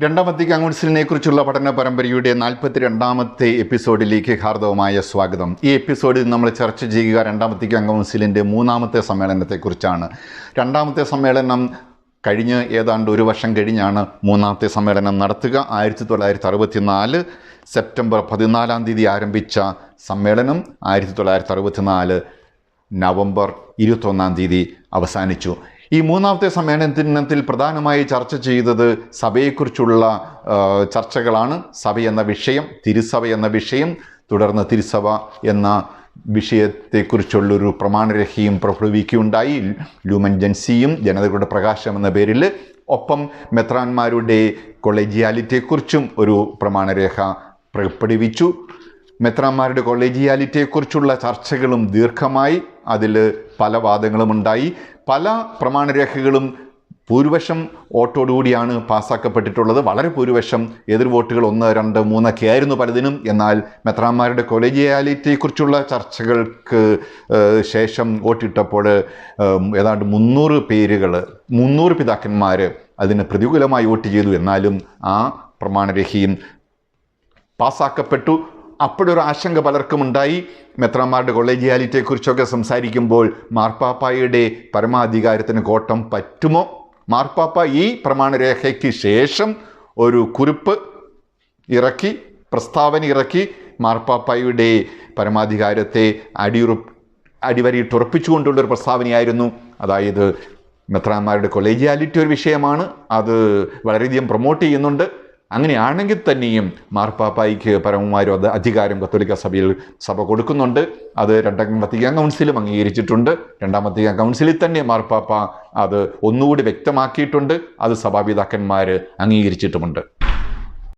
രണ്ടാം വത്തിക്കാൻ കൗൺസിലിനെ കുറിച്ചുള്ള പഠന പരമ്പരയുടെ നാൽപ്പത്തി രണ്ടാമത്തെ എപ്പിസോഡിലേക്ക് ഹാർദവമായ സ്വാഗതം. ഈ എപ്പിസോഡിൽ നമ്മൾ ചർച്ച ചെയ്യുക രണ്ടാം കൗൺസിലിന്റെ മൂന്നാമത്തെ സമ്മേളനത്തെക്കുറിച്ചാണ്. രണ്ടാമത്തെ സമ്മേളനം കഴിഞ്ഞ് ഏതാണ്ട് ഒരു വർഷം കഴിഞ്ഞാണ് മൂന്നാമത്തെ സമ്മേളനം നടത്തുക. ആയിരത്തി തൊള്ളായിരത്തി അറുപത്തി നാല് സെപ്റ്റംബർ പതിനാലാം തീയതി ആരംഭിച്ച സമ്മേളനം ആയിരത്തി തൊള്ളായിരത്തി അറുപത്തിനാല് നവംബർ ഇരുപത്തൊന്നാം തീയതി അവസാനിച്ചു. ഈ മൂന്നാമത്തെ സമ്മേളനത്തിൽ പ്രധാനമായി ചർച്ച ചെയ്തത് സഭയെക്കുറിച്ചുള്ള ചർച്ചകളാണ്. സഭ എന്ന വിഷയം തിരുസഭ എന്ന വിഷയം തുടർന്ന് തിരുസഭ എന്ന വിഷയത്തെക്കുറിച്ചുള്ളൊരു പ്രമാണരേഖയും പുറപ്പെടുവിക്കുകയുണ്ടായി ലൂമൻ ജൻസിയും ജനതകളുടെ പ്രകാശം എന്ന പേരിൽ. ഒപ്പം മെത്രാന്മാരുടെ കൊളേജിയാലിറ്റിയെക്കുറിച്ചും ഒരു പ്രമാണരേഖ പുറപ്പെടുവിച്ചു മെത്രാന്മാരുടെ കൊളേജിയാലിറ്റിയെക്കുറിച്ചുള്ള ചർച്ചകളും ദീർഘമായി. അതിൽ പല വാദങ്ങളും ഉണ്ടായി പല പ്രമാണരേഖകളും ഭൂരിപക്ഷം വോട്ടോടുകൂടിയാണ് പാസ്സാക്കപ്പെട്ടിട്ടുള്ളത് വളരെ ഭൂരിപക്ഷം എതിർ വോട്ടുകൾ ഒന്ന് രണ്ട് മൂന്നൊക്കെ ആയിരുന്നു പലതിനും. എന്നാൽ മെത്രാന്മാരുടെ കൊളേജിയാലിറ്റിയെക്കുറിച്ചുള്ള ചർച്ചകൾക്ക് ശേഷം വോട്ടിട്ടപ്പോൾ ഏതാണ്ട് മുന്നൂറ് പേരുകൾ മുന്നൂറ് പിതാക്കന്മാർ അതിന് പ്രതികൂലമായി വോട്ട് ചെയ്തു. എന്നാലും ആ പ്രമാണരേഖയും പാസ്സാക്കപ്പെട്ടു അപ്പോഴൊരു ആശങ്ക പലർക്കും ഉണ്ടായി മെത്രാന്മാരുടെ കൊളേജിയാലിറ്റിയെക്കുറിച്ചൊക്കെ സംസാരിക്കുമ്പോൾ മാർപ്പാപ്പായുടെ പരമാധികാരത്തിന് കോട്ടം പറ്റുമോ? മാർപ്പാപ്പ ഈ പ്രമാണരേഖയ്ക്ക് ശേഷം ഒരു കുറിപ്പ് ഇറക്കി പ്രസ്താവന ഇറക്കി മാർപ്പാപ്പായുടെ പരമാധികാരത്തെ അടിയുറ അടിവരയിട്ടുറപ്പിച്ചുകൊണ്ടുള്ളൊരു പ്രസ്താവനയായിരുന്നു. അതായത് മെത്രാന്മാരുടെ കൊളേജിയാലിറ്റി ഒരു വിഷയമാണ്. അത് വളരെയധികം പ്രൊമോട്ട് ചെയ്യുന്നുണ്ട്. അങ്ങനെയാണെങ്കിൽ തന്നെയും മാർപ്പാപ്പായിക്ക് പരമമാരും അത് അധികാരം കത്തോലിക്ക സഭയിൽ സഭ കൊടുക്കുന്നുണ്ട്. അത് രണ്ടാം വത്തിക്കാൻ കൗൺസിലും അംഗീകരിച്ചിട്ടുണ്ട്. രണ്ടാം വത്തിക്കാൻ കൗൺസിലിൽ തന്നെ മാർപ്പാപ്പ അത് ഒന്നുകൂടി വ്യക്തമാക്കിയിട്ടുണ്ട്. അത് സഭാപിതാക്കന്മാർ അംഗീകരിച്ചിട്ടുമുണ്ട്.